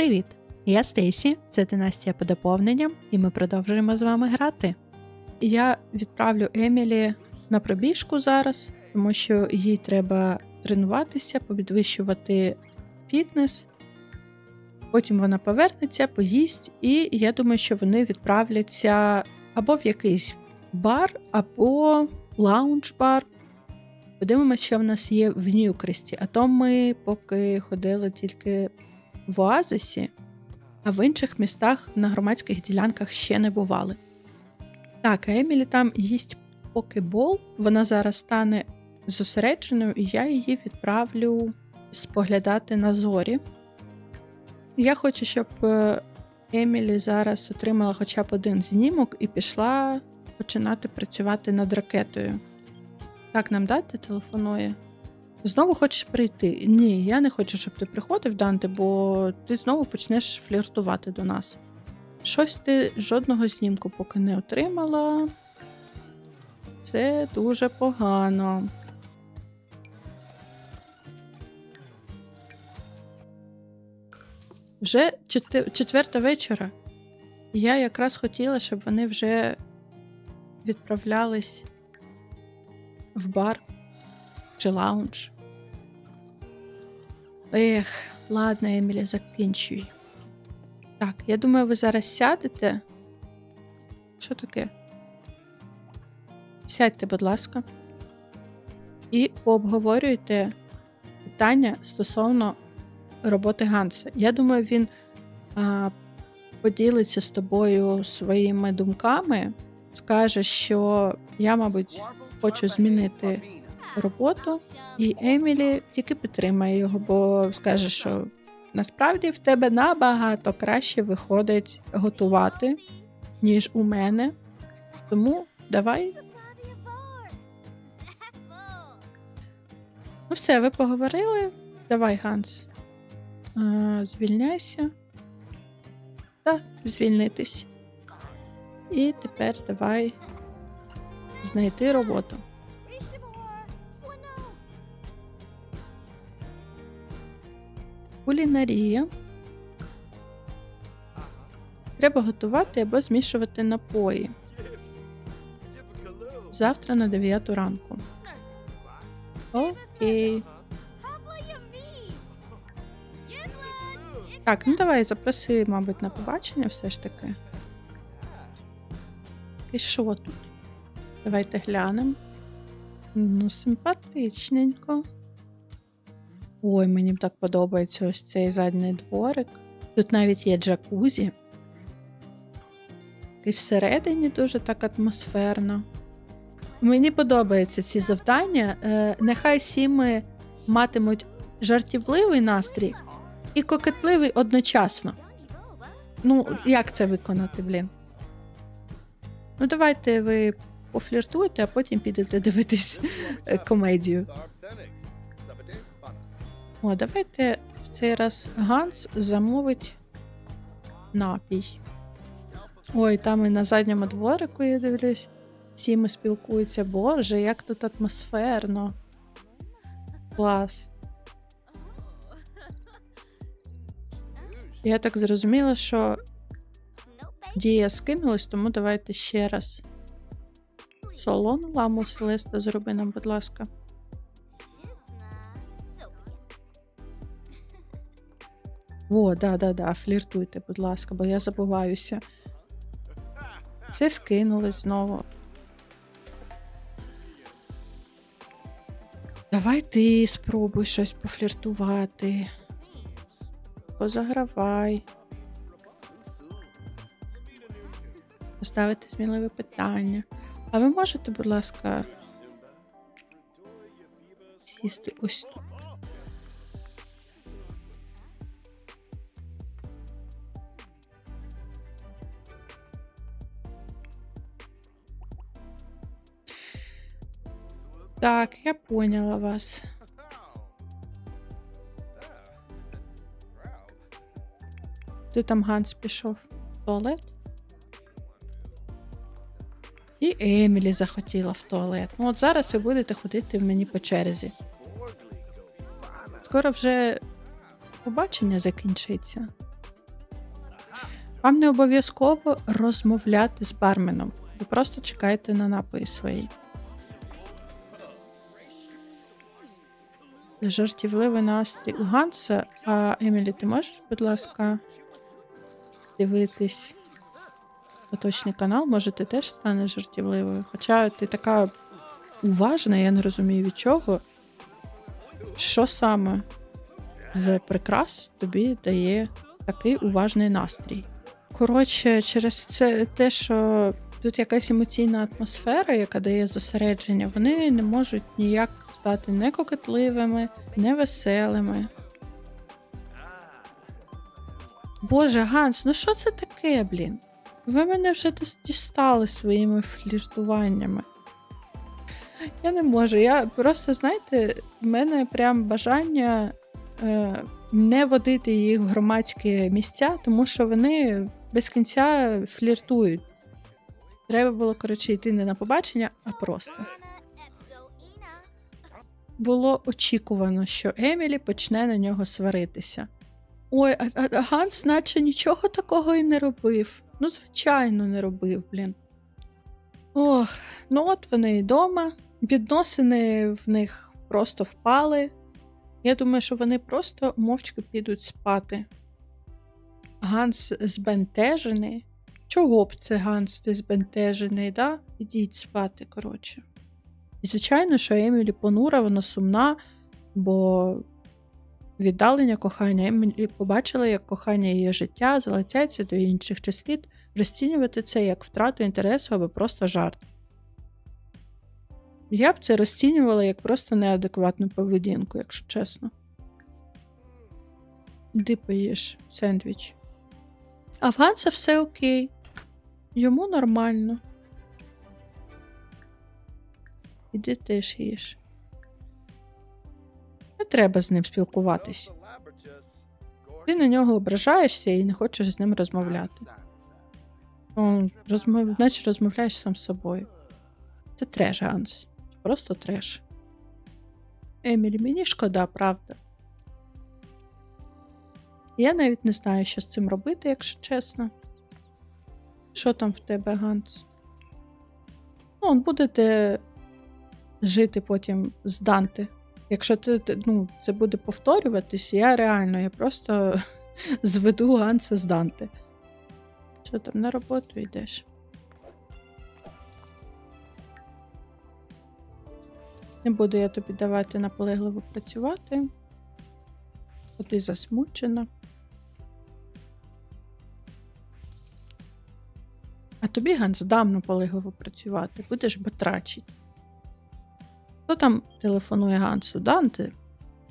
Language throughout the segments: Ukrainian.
Привіт! Я Стейсі, це династія по доповненням, і ми продовжуємо з вами грати. Я відправлю Емілі на пробіжку зараз, тому що їй треба тренуватися, підвищувати фітнес. Потім вона повернеться, поїсть, і я думаю, що вони відправляться або в якийсь бар, або лаунж-бар. Подивимося, що в нас є в Ньюкресті. А то ми поки ходили тільки в Оазисі, а в інших містах на громадських ділянках ще не бували. Так, а Емілі там їсть покебол. Вона зараз стане зосередженою, і я її відправлю споглядати на зорі. Я хочу, щоб е, Емілі зараз отримала хоча б один знімок і пішла починати працювати над ракетою. Так, нам дати телефонує. Знову хочеш прийти? Ні, я не хочу, щоб ти приходив, Данте, бо ти знову почнеш фліртувати до нас. Щось ти жодного знімку поки не отримала. Це дуже погано. Вже четверта вечора. Я якраз хотіла, щоб вони вже відправлялись в бар чи лаунж. Ех, ладно, Емілі, закінчуй. Так, я думаю, ви зараз сядете. Що таке? Сядьте, будь ласка. І пообговорюйте питання стосовно роботи Ганса. Я думаю, він а, поділиться з тобою своїми думками, скаже, що я, мабуть, хочу змінити роботу, і Емілі тільки підтримає його, бо скаже, що насправді в тебе набагато краще виходить готувати, ніж у мене. Тому давай. Ну все, ви поговорили. Давай, Ганс. А, звільняйся. Та, звільнитись. І тепер давай знайти роботу. Кулінарія. Треба готувати або змішувати напої. Завтра на 9 ранку. Окей. Так, ну давай запроси, мабуть, на побачення все ж таки. І що тут? Давайте глянемо. Ну, симпатичненько. Ой, мені так подобається ось цей задній дворик. Тут навіть є джакузі. І всередині дуже так атмосферно. Мені подобаються ці завдання. Е, нехай сіми матимуть жартівливий настрій і кокетливий одночасно. Ну, як це виконати, блін? Ну, давайте ви пофліртуйте, а потім підете дивитись е, комедію. О, давайте в цей раз Ганс замовить напій. Ой, там і на задньому дворику я дивлюсь. Всі ми спілкуються. Боже, як тут атмосферно. Клас. Я так зрозуміла, що дія скинулась, тому давайте ще раз. Солону ламу Селеста зроби нам, будь ласка. О, да, да, да, фліртуйте, будь ласка, бо я забуваюся. Це скинулось знову. Давай ти спробуй щось пофліртувати. Позагравай. Поставити сміливе питання. А ви можете, будь ласка, сісти ось тут. Так, я поняла вас. Ти там Ганс пішов в туалет? І Емілі захотіла в туалет. Ну, от зараз ви будете ходити в мені по черзі. Скоро вже побачення закінчиться. Вам не обов'язково розмовляти з барменом. Ви просто чекаєте на напої свої. Жартівливий настрій у Ганса. А Емілі, ти можеш, будь ласка, дивитись поточний канал? Може, ти теж станеш жартівливою? Хоча ти така уважна, я не розумію від чого. Що саме з прикрас тобі дає такий уважний настрій? Коротше, через це те, що тут якась емоційна атмосфера, яка дає зосередження, вони не можуть ніяк стати не кокетливими, не. Боже, Ганс, ну що це таке, блін? Ви мене вже дістали своїми фліртуваннями. Я не можу. Я просто, знаєте, в мене прям бажання е, не водити їх в громадські місця, тому що вони без кінця фліртують. Треба було, коротше, йти не на побачення, а просто. Було очікувано, що Емілі почне на нього сваритися. Ой, а, а, Ганс наче нічого такого і не робив. Ну, звичайно, не робив, блін. Ох, ну от вони і вдома. Відносини в них просто впали. Я думаю, що вони просто мовчки підуть спати. Ганс збентежений. Чого б це Ганс ти збентежений, да? Ідіть спати, коротше. І звичайно, що Емілі понура, вона сумна, бо віддалення кохання. Емілі побачила, як кохання її життя залетяться до інших, чи слід розцінювати це як втрату інтересу або просто жарт. Я б це розцінювала як просто неадекватну поведінку, якщо чесно. Іди поїж сендвіч. А в Ганса все окей. Йому нормально. Іди теж їж. Не треба з ним спілкуватись. Ти на нього ображаєшся і не хочеш з ним розмовляти. О, розмов... Наче розмовляєш сам з собою. Це треш, Ганс. Просто треш. Емілі, мені шкода, правда. Я навіть не знаю, що з цим робити, якщо чесно. Що там в тебе, Ганс? Ну, он будете жити потім з Данте. Якщо це, ну, це буде повторюватись, я реально, я просто зведу Ганса з Данте. Що там на роботу йдеш? Не буду я тобі давати наполегливо працювати, бо ти засмучена. А тобі, Ганс, дам наполегливо працювати, будеш батрачить. Хто там телефонує Гансу? Данте?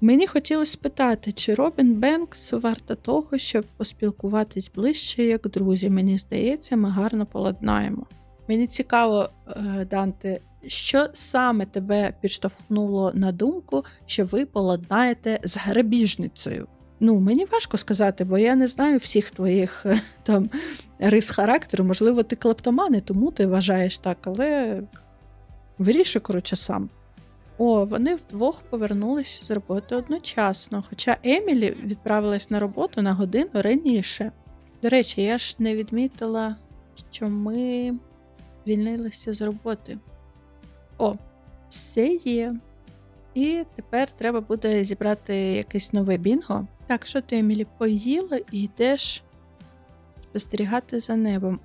Мені хотілося спитати, чи Робін Бенкс варта того, щоб поспілкуватись ближче як друзі. Мені здається, ми гарно поладнаємо. Мені цікаво, е, Данте, що саме тебе підштовхнуло на думку, що ви поладнаєте з грабіжницею? Ну, мені важко сказати, бо я не знаю всіх твоїх е, там рис характеру. Можливо, ти клептоман, і тому ти вважаєш так, але вирішуй, коротше, сам. О, вони вдвох повернулися з роботи одночасно, хоча Емілі відправилась на роботу на годину раніше. До речі, я ж не відмітила, що ми звільнилися з роботи. О, все є. І тепер треба буде зібрати якесь нове бінго. Так, що ти, Емілі, поїла і йдеш спостерігати за небом.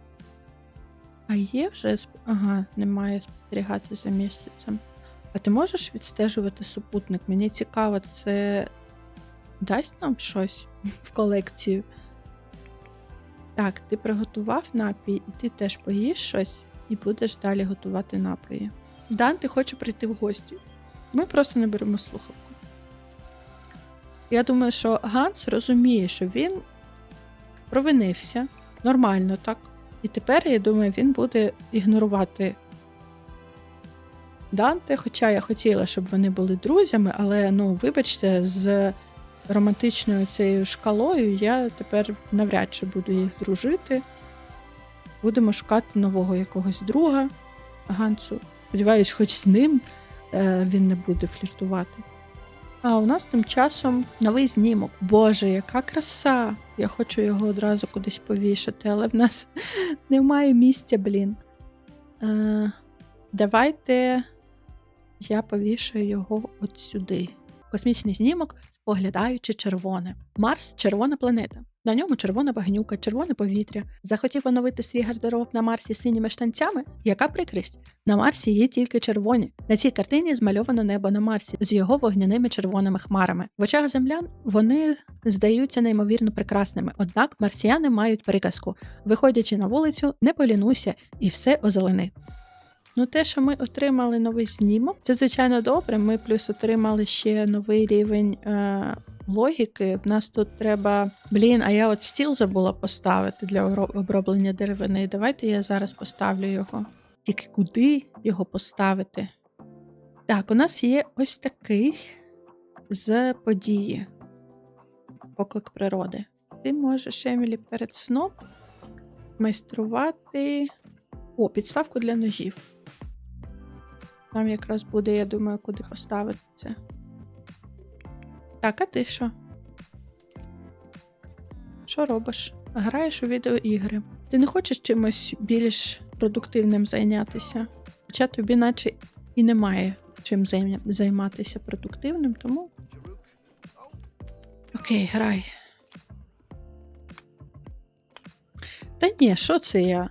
А є вже. Ага, немає спостерігати за місяцем. А ти можеш відстежувати супутник? Мені цікаво, це дасть нам щось в колекцію. Так, ти приготував напій, і ти теж поїш щось і будеш далі готувати напої. Данте хоче прийти в гості. Ми просто не беремо слухавку. Я думаю, що Ганс розуміє, що він провинився нормально так. І тепер, я думаю, він буде ігнорувати Данте. Хоча я хотіла, щоб вони були друзями, але ну, вибачте, з романтичною цією шкалою я тепер навряд чи буду їх дружити. Будемо шукати нового якогось друга Гансу. Сподіваюсь, хоч з ним е, він не буде фліртувати. А у нас тим часом новий знімок. Боже, яка краса! Я хочу його одразу кудись повішати, але в нас немає місця, блін. Е, давайте я повішаю його от сюди. Космічний знімок, споглядаючи червоне. Марс червона планета. На ньому червона багнюка, червоне повітря. Захотів оновити свій гардероб на Марсі синіми штанцями? Яка прикрість? На Марсі є тільки червоні. На цій картині змальовано небо на Марсі з його вогняними червоними хмарами. В очах землян вони здаються неймовірно прекрасними. Однак марсіяни мають приказку: виходячи на вулицю, не полінуйся і все озелени. Ну, те, що ми отримали новий знімок, це звичайно добре. Ми плюс отримали ще новий рівень е, логіки. В нас тут треба. Блін, а я от стіл забула поставити для оброблення деревини. Давайте я зараз поставлю його. Тільки куди його поставити? Так, у нас є ось такий з події. Поклик природи. Ти можеш, Емілі, перед сном майструвати. О, підставку для ножів. Там якраз буде, я думаю, куди поставити це. Так, а ти що? Що робиш? Граєш у відеоігри. Ти не хочеш чимось більш продуктивним зайнятися? Хоча тобі, наче, і немає чим займатися продуктивним, тому. Окей, грай. Та ні, що це я?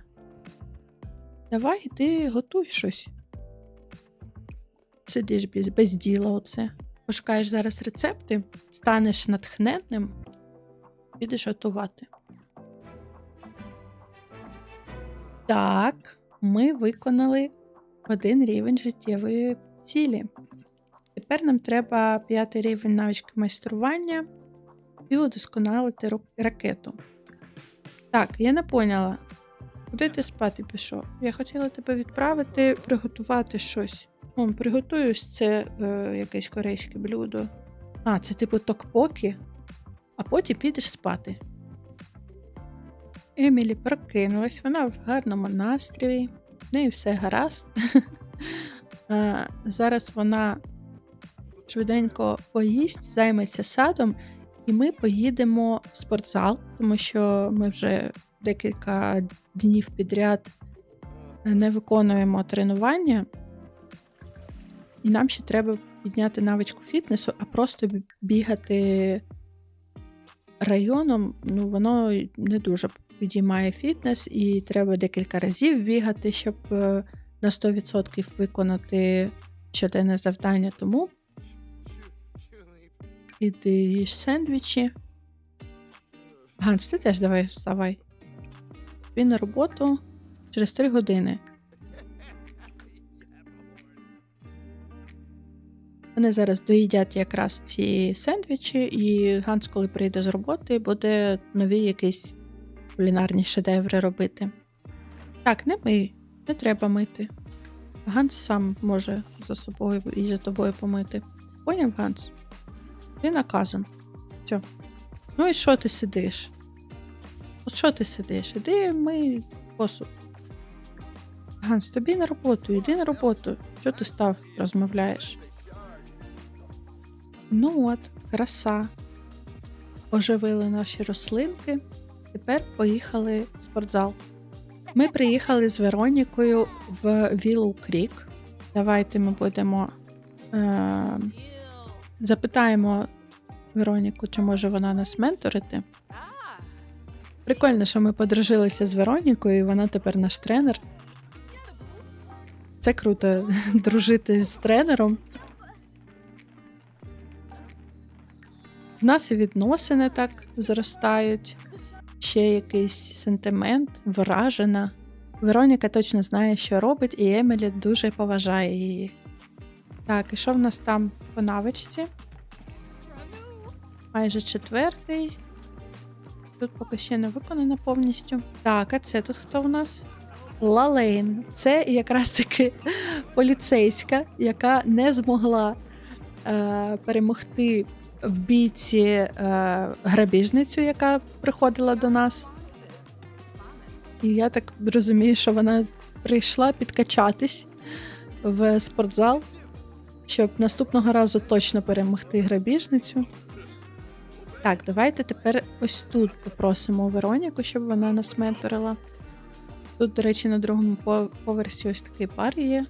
Давай, іди готуй щось. Сидиш без, без діла оце. Пошукаєш зараз рецепти, станеш натхненним, підеш готувати. Так, ми виконали один рівень життєвої цілі. Тепер нам треба п'ятий рівень навички майстрування і удосконалити ракету. Так, я не поняла. Куди ти спати пішов? Я хотіла тебе відправити, приготувати щось. Приготую ось це е, якесь корейське блюдо. А, це типу токпокі, а потім підеш спати. Емілі прокинулась, вона в гарному настрої, в неї все гаразд. Зараз вона швиденько поїсть, займеться садом, і ми поїдемо в спортзал, тому що ми вже декілька днів підряд не виконуємо тренування. І нам ще треба підняти навичку фітнесу, а просто бігати районом, ну воно не дуже підіймає фітнес, і треба декілька разів бігати, щоб е, на 100% виконати щоденне завдання. Тому іди їж сендвічі. Ганс, ти теж давай вставай. Тобі на роботу через 3 години. Вони зараз доїдять якраз ці сендвічі, і Ганс, коли прийде з роботи, буде нові якісь кулінарні шедеври робити. Так, не мий, не треба мити. Ганс сам може за собою і за тобою помити. Поняв, Ганс? Ти наказан. Все. Ну і що ти сидиш? От що ти сидиш? Іди мий посуд. Ганс, тобі на роботу, іди на роботу. Що ти став, розмовляєш? Ну от, краса. Оживили наші рослинки. Тепер поїхали в спортзал. Ми приїхали з Веронікою в Віллоу Крік. Давайте ми будемо. Е- запитаємо Вероніку, чи може вона нас менторити. Прикольно, що ми подружилися з Веронікою, і вона тепер наш тренер. Це круто дружити з тренером. В нас і відносини так зростають. Ще якийсь сентимент, вражена. Вероніка точно знає, що робить, і Емілі дуже поважає її. Так, і що в нас там по навичці? Майже четвертий. Тут поки ще не виконано повністю. Так, а це тут хто в нас? Лалейн. Це якраз таки поліцейська, яка не змогла е, перемогти в бійці е, грабіжницю, яка приходила до нас. І я так розумію, що вона прийшла підкачатись в спортзал. щоб наступного разу точно перемогти грабіжницю. Так, давайте тепер ось тут попросимо Вероніку, щоб вона нас менторила. Тут, до речі, на другому поверсі ось такий бар є.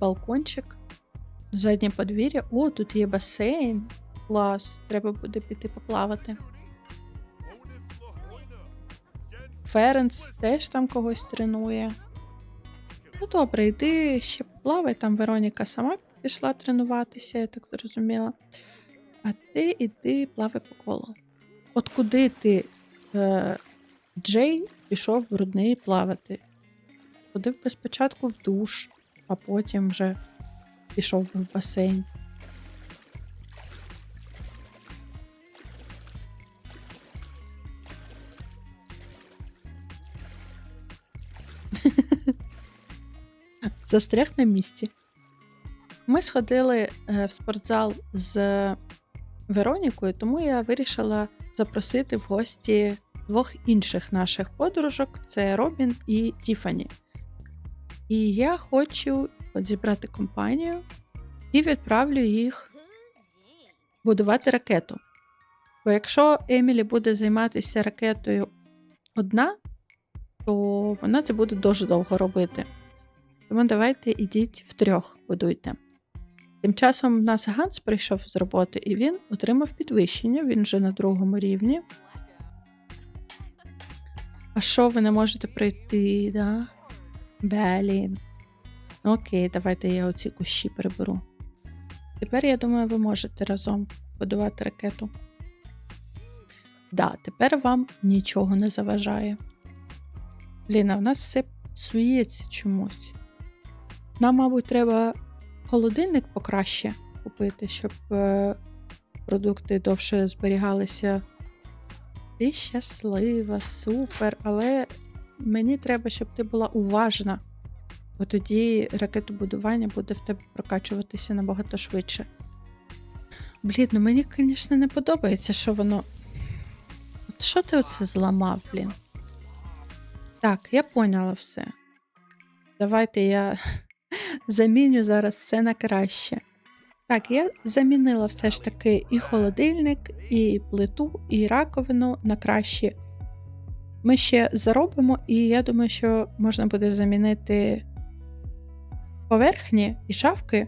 Балкончик. Заднє подвір'я. О, тут є басейн. Клас. Треба буде піти поплавати. Ференс теж там когось тренує. Ну добре, йди ще поплавай, там Вероніка сама пішла тренуватися, я так зрозуміла. А ти іди плавай по колу. От куди ти, е, Джей, пішов в брудний плавати? Ходив би спочатку в душ, а потім вже пішов в басейн. Застряг на місці. Ми сходили е, в спортзал з Веронікою, тому я вирішила запросити в гості двох інших наших подружок: це Робін і Тіфані. І я хочу от зібрати компанію і відправлю їх будувати ракету. Бо якщо Емілі буде займатися ракетою одна, то вона це буде дуже довго робити. Тому давайте ідіть втрьох будуйте. Тим часом в нас Ганс прийшов з роботи і він отримав підвищення, він вже на другому рівні. А що ви не можете пройти, да? Блін. Окей, давайте я оці кущі переберу. Тепер, я думаю, ви можете разом будувати ракету. Да, тепер вам нічого не заважає. Блін, а в нас все псується чомусь. Нам, мабуть, треба холодильник покраще купити, щоб е, продукти довше зберігалися. Ти щаслива, супер, але мені треба, щоб ти була уважна, бо тоді ракетобудування буде в тебе прокачуватися набагато швидше. Блін, ну мені, звісно, не подобається, що воно. От що ти оце зламав, блін? Так, я поняла все. Давайте я заміню зараз все на краще. Так, я замінила все ж таки і холодильник, і плиту, і раковину на краще. Ми ще заробимо, і я думаю, що можна буде замінити поверхні і шафки,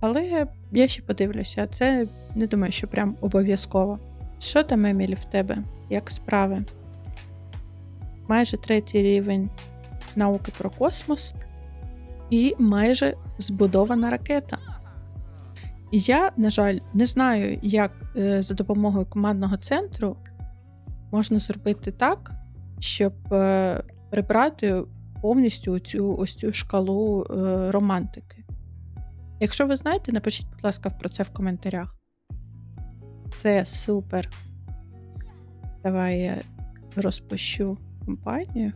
але я ще подивлюся, це не думаю, що прям обов'язково. Що там, Емілі, в тебе? Як справи? Майже третій рівень науки про космос і майже збудована ракета. Я, на жаль, не знаю, як е, за допомогою командного центру можна зробити так, щоб е, прибрати повністю цю ось цю шкалу е, романтики. Якщо ви знаєте, напишіть, будь ласка, про це в коментарях. Це супер. Давай я розпущу компанію.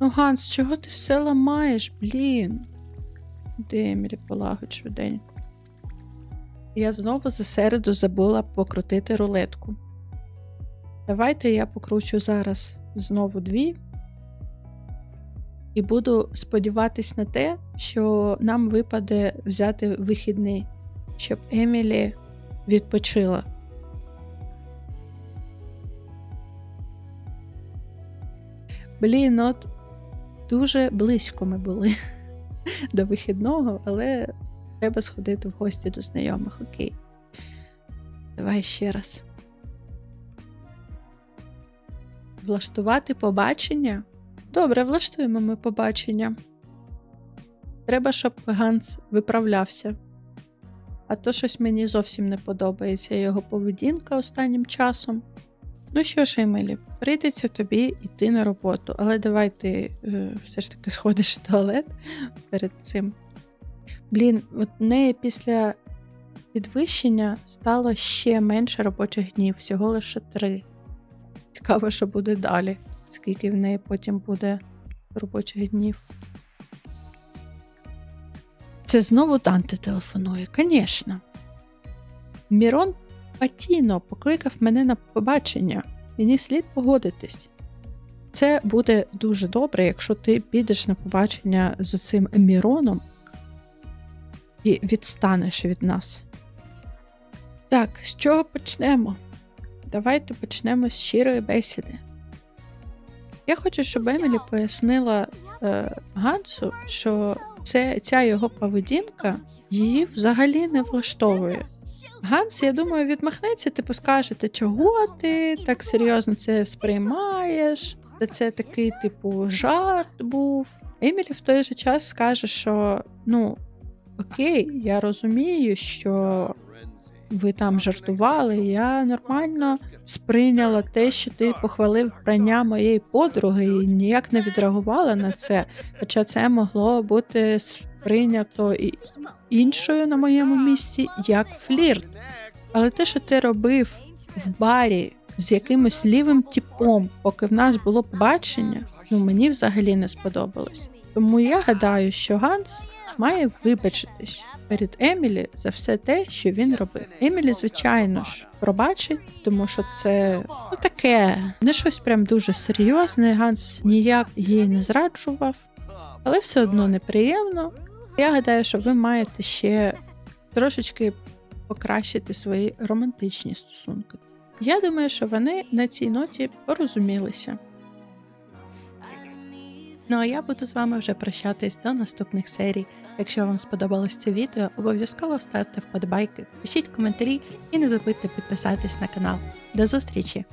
Ну, Ганс, чого ти все ламаєш, блін? Де Емілі полагодь швиденько. Я знову за середу забула покрутити рулетку. Давайте я покручу зараз знову дві. І буду сподіватись на те, що нам випаде взяти вихідний, щоб Емілі відпочила. Блін, от дуже близько ми були до вихідного, але треба сходити в гості до знайомих. Окей. Давай ще раз. Влаштувати побачення? Добре, влаштуємо ми побачення. Треба, щоб Ганс виправлявся. А то щось мені зовсім не подобається його поведінка останнім часом. Ну що ж, Емілі, прийдеться тобі йти на роботу, але давай ти е, все ж таки сходиш в туалет перед цим. Блін, от неї після підвищення стало ще менше робочих днів, всього лише три. Цікаво, що буде далі, скільки в неї потім буде робочих днів. Це знову Данте телефонує, звісно. Мірон Патіно покликав мене на побачення. Мені слід погодитись. Це буде дуже добре, якщо ти підеш на побачення з цим Еміроном і відстанеш від нас. Так, з чого почнемо? Давайте почнемо з щирої бесіди. Я хочу, щоб Емілі пояснила е, Гансу, що це, ця його поведінка її взагалі не влаштовує. Ганс, я думаю, відмахнеться, типу скаже, ти чого ти так серйозно це сприймаєш? Та це такий, типу, жарт був. Емілі в той же час скаже, що ну окей, я розумію, що ви там жартували. Я нормально сприйняла те, що ти похвалив вбрання моєї подруги і ніяк не відреагувала на це. Хоча це могло бути сприйнято і іншою на моєму місці як флірт. Але те, що ти робив в барі з якимось лівим типом, поки в нас було побачення, ну мені взагалі не сподобалось. Тому я гадаю, що Ганс має вибачитись перед Емілі за все те, що він робив. Емілі, звичайно ж, пробачить, тому що це ну, таке, не щось прям дуже серйозне. Ганс ніяк їй не зраджував, але все одно неприємно. Я гадаю, що ви маєте ще трошечки покращити свої романтичні стосунки. Я думаю, що вони на цій ноті порозумілися. Ну а я буду з вами вже прощатись до наступних серій. Якщо вам сподобалось це відео, обов'язково ставте вподобайки, пишіть коментарі і не забудьте підписатись на канал. До зустрічі!